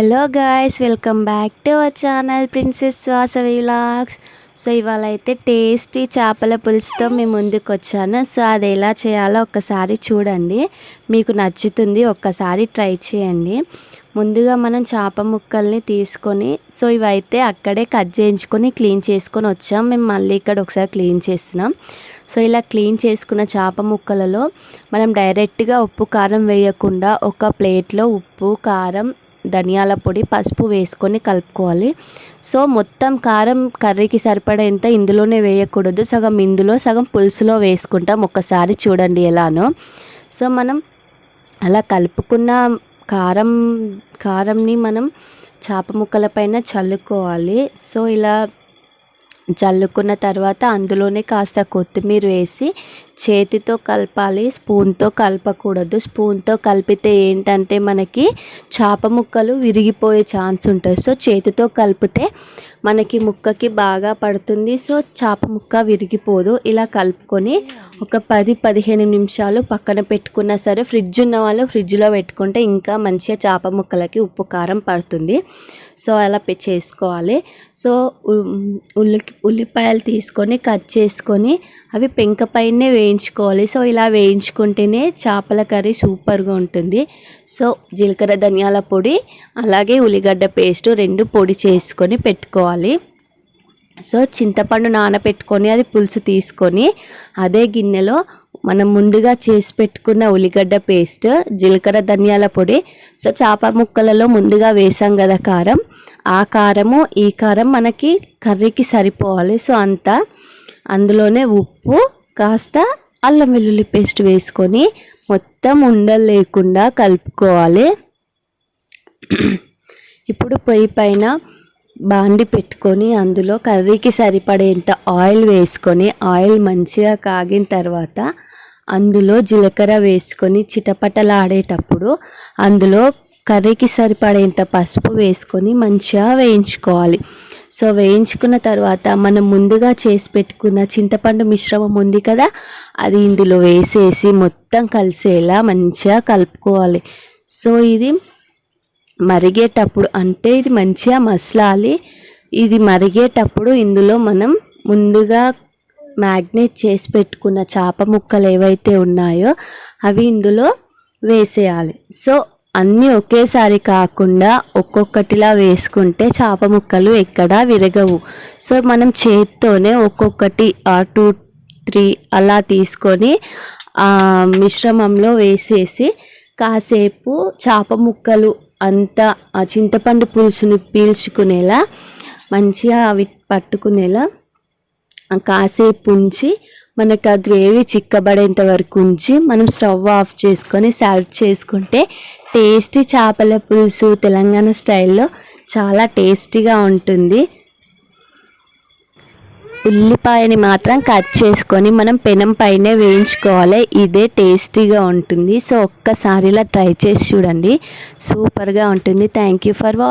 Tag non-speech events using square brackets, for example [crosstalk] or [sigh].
Hello guys welcome back to our channel princess Vasavi vlogs so ఇవాళ అయితే tasty చేపల పులుసుతో మేము ముందుకు వచ్చాను సో అది ఎలా చేయాలో ఒక్కసారి చూడండి. మీకు నచ్చుతుంది ఒక్కసారి ట్రై చేయండి. ముందుగా మనం చేప ముక్కల్ని తీసుకొని సో ఇవైతే అక్కడే కట్ చేయించుకొని క్లీన్ చేసుకొని వచ్చాం. మేము మళ్ళీ ఇక్కడ ఒకసారి క్లీన్ చేస్తున్నాం. సో ఇలా క్లీన్ చేసుకున్న చేప ముక్కలలో మనం డైరెక్ట్గా ఉప్పు కారం వేయకుండా ఒక ప్లేట్లో ఉప్పు కారం ధనియాల పొడి పసుపు వేసుకొని కలుపుకోవాలి. సో మొత్తం కారం కర్రీకి సరిపడేంత ఇందులోనే వేయకూడదు. సగం ఇందులో సగం పులుసులో వేసుకుంటాం ఒక్కసారి చూడండి ఎలానో. సో మనం అలా కలుపుకున్న కారం కారంని మనం చేప ముక్కల పైన చల్లుకోవాలి. సో ఇలా చల్లుకున్న తర్వాత అందులోనే కాస్త కొత్తిమీర వేసి చేతితో కలపాలి స్పూన్తో కలపకూడదు. స్పూన్తో కలిపితే ఏంటంటే మనకి చేప ముక్కలు విరిగిపోయే ఛాన్స్ ఉంటుంది. సో చేతితో కలిపితే మనకి ముక్కకి బాగా పడుతుంది. సో చేప ముక్క విరిగిపోదు. ఇలా కలుపుకొని ఒక పది పదిహేను నిమిషాలు పక్కన పెట్టుకున్నా సరే ఫ్రిడ్జ్ ఉన్న వాళ్ళు ఫ్రిడ్జ్లో పెట్టుకుంటే ఇంకా మంచిగా చేప ముక్కలకి ఉప్పు కారం పడుతుంది. సో అలా చేసుకోవాలి. సో ఉల్లి ఉల్లిపాయలు తీసుకొని కట్ చేసుకొని అవి పెంక పైనే వేయించుకోవాలి. సో ఇలా వేయించుకుంటేనే చేపల కర్రీ సూపర్గా ఉంటుంది. సో జీలకర్ర ధనియాల పొడి అలాగే ఉల్లిగడ్డ పేస్ట్ రెండు పొడి చేసుకొని పెట్టుకోవాలి. సో చింతపండు నానబెట్టుకొని అది పులుసు తీసుకొని అదే గిన్నెలో మనం ముందుగా చేసి పెట్టుకున్న ఉల్లిగడ్డ పేస్ట్ జీలకర్ర ధనియాల పొడి సో చేప ముక్కలలో ముందుగా వేసాం కదా కారం. ఆ కారము ఈ కారం మనకి కర్రీకి సరిపోవాలి. సో అంతా. అందులోనే ఉప్పు కాస్త అల్లం వెల్లుల్లి పేస్ట్ వేసుకొని మొత్తం ఉండలు లేకుండా కలుపుకోవాలి. [clears throat] ఇప్పుడు పొయ్యి పైన బాండి పెట్టుకొని అందులో కర్రీకి సరిపడేంత ఆయిల్ వేసుకొని ఆయిల్ మంచిగా కాగిన తర్వాత అందులో జీలకర్ర వేసుకొని చిటపటలాడేటప్పుడు అందులో కర్రీకి సరిపడేంత పసుపు వేసుకొని మంచిగా వేయించుకోవాలి. సో వేయించుకున్న తర్వాత మనం ముందుగా చేసి పెట్టుకున్న చింతపండు మిశ్రమం ఉంది కదా అది ఇందులో వేసేసి మొత్తం కలిసేలా మంచిగా కలుపుకోవాలి. సో ఇది మరిగేటప్పుడు అంటే ఇది మంచిగా మసలాలి. ఇది మరిగేటప్పుడు ఇందులో మనం ముందుగా మ్యాగ్నేట్ చేసి పెట్టుకున్న చేప ముక్కలు ఏవైతే ఉన్నాయో అవి ఇందులో వేసేయాలి. సో అన్నీ ఒకేసారి కాకుండా ఒక్కొక్కటిలా వేసుకుంటే చేప ముక్కలు ఎక్కడా విరగవు. సో మనం చేత్తోనే ఒక్కొక్కటి టూ త్రీ అలా తీసుకొని మిశ్రమంలో వేసేసి కాసేపు చేప ముక్కలు అంతా ఆ చింతపండు పులుసుని పీల్చుకునేలా మంచిగా అవి పట్టుకునేలా కాసేపు ఉంచి మనకు ఆ గ్రేవీ చిక్కబడేంత వరకు ఉంచి మనం స్టవ్ ఆఫ్ చేసుకొని సర్వ్ చేసుకుంటే టేస్టీ చేపల పులుసు తెలంగాణ స్టైల్లో చాలా టేస్టీగా ఉంటుంది. ఉల్లిపాయని మాత్రం కట్ చేసుకొని మనం పెనం పైనే వేయించుకోవాలి. ఇదే టేస్టీగా ఉంటుంది. సో ఒక్కసారి ఇలా ట్రై చేసి చూడండి. సూపర్గా ఉంటుంది. Thank you for watching